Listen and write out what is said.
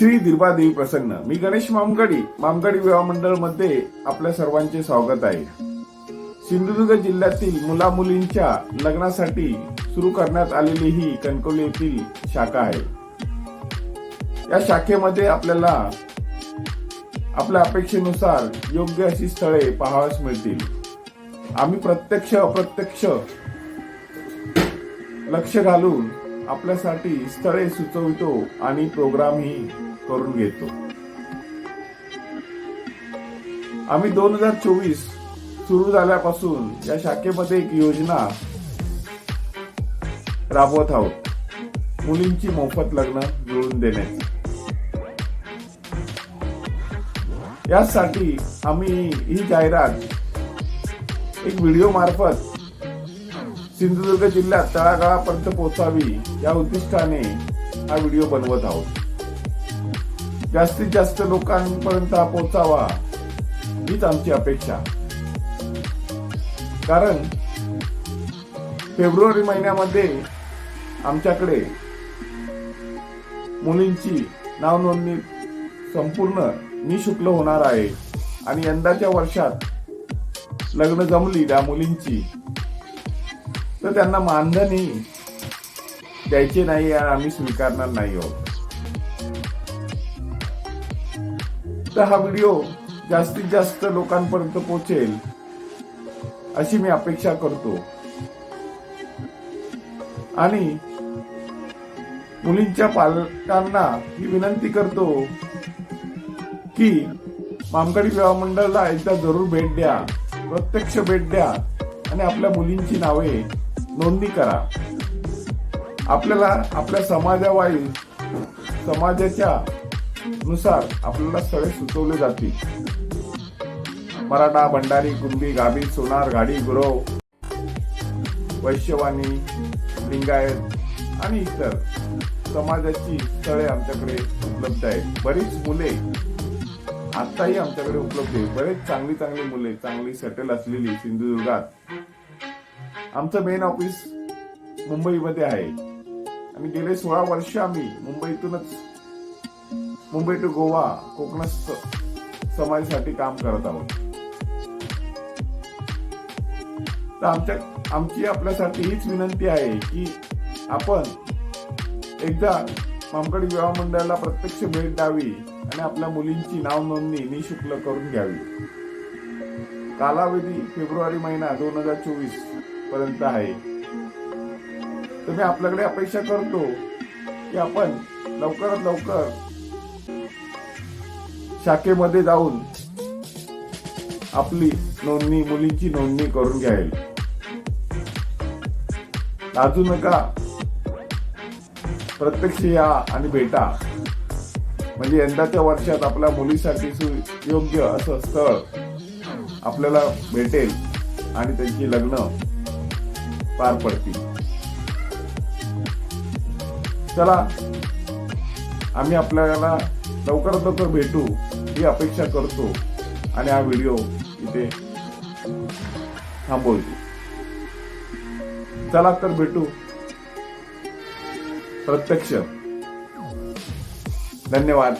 श्री दिर्बादेवी प्रसन्न. मी गणेश मामगडी मामगडी विवाह मंडळमध्ये आपल्या सर्वांचे स्वागत आहे. सिंधुदुर्ग जिल्ह्यातील मुला मुलींच्या लग्नासाठी सुरू करण्यात आलेली ही कणकवली येथील शाखा आहे. या शाखेमध्ये आपल्याला आपल्या अपेक्षेनुसार योग्य अशी स्थळे पाहावयास मिळतील. आम्ही प्रत्यक्ष अप्रत्यक्ष लक्ष घालून आपल्यासाठी स्थळे सुचवितो आणि प्रोग्रामही करून घेतो. आम्ही दोन हजार चोवीस सुरू झाल्यापासून या शाखेमध्ये एक योजना राबवत आहोत. मुलींची मोफत लग्न जुळून देण्याची. यासाठी आम्ही ही जाहिरात एक व्हिडिओ मार्फत सिंधुदुर्ग जिल्ह्यात तळागाळापर्यंत पोहोचावी या उद्दिष्टाने हा व्हिडिओ बनवत आहोत. जास्तीत जास्त लोकांपर्यंत हा पोहोचावा हीच आमची अपेक्षा. कारण फेब्रुवारी महिन्यामध्ये आमच्याकडे मुलींची नावनोंदणी संपूर्ण निशुल्क होणार आहे. आणि यंदाच्या वर्षात लग्न जमली त्या मुलींची तर त्यांना मानधनही द्यायचे नाही आणि आम्ही स्वीकारणार नाही आहोत. तर हा व्हिडिओ जास्तीत जास्त लोकांपर्यंत पोहोचेल अशी मी अपेक्षा करतो. आणि मुलींच्या पालकांना ही विनंती करतो की मामकडी विवाह मंडळाला एकदा जरूर भेट द्या प्रत्यक्ष भेट द्या आणि आपल्या मुलींची नावे नोंदणी करा. आपल्याला आपल्या समाजावाईज समाजाच्या नुसार आपल्याला स्थळे सुचवले जातील. मराठा भंडारी कुंभी गाभी सोनार गाडी गुरव वैश्यवाणी लिंगायत आणि इतर समाजाची स्थळे आमच्याकडे उपलब्ध आहेत. बरीच मुले आताही आमच्याकडे उपलब्ध आहे बरेच चांगली चांगली मुले चांगली सेटल असलेली सिंधुदुर्गात. आमचं मेन ऑफिस मुंबईमध्ये आहे. आणि गेले सोळा वर्ष आम्ही मुंबईतूनच मुंबई टू गोवा कोकणात समाजासाठी काम करत आहोत. तर आमच्या आमची आपल्यासाठी हीच विनंती आहे की आपण एकदा मामकड विवाह मंडळाला प्रत्यक्ष भेट द्यावी आणि आपल्या मुलींची नाव नोंदणी निशुल्क करून घ्यावी. कालावधी फेब्रुवारी महिना दोन हजार चोवीसपर्यंत आहे. तर मी आपल्याकडे अपेक्षा करतो की आपण लवकरात लवकर शाखेमध्ये जाऊन आपली नोंदणी मुलींची नोंदणी करून घ्यावी लाजू नका. प्रत्यक्ष या आणि भेटा. म्हणजे यंदाच्या वर्षात आपल्या मुलीसाठी योग्य असं स्थळ आपल्याला भेटेल आणि त्यांची लग्न पार पडतील. चला आम्ही आपल्याला लवकरात लवकर भेटू. ही अपेक्षा करतो आणि हा व्हिडिओ इथे थांबवतो. चला तर भेटू. प्रत्यक्ष. धन्यवाद.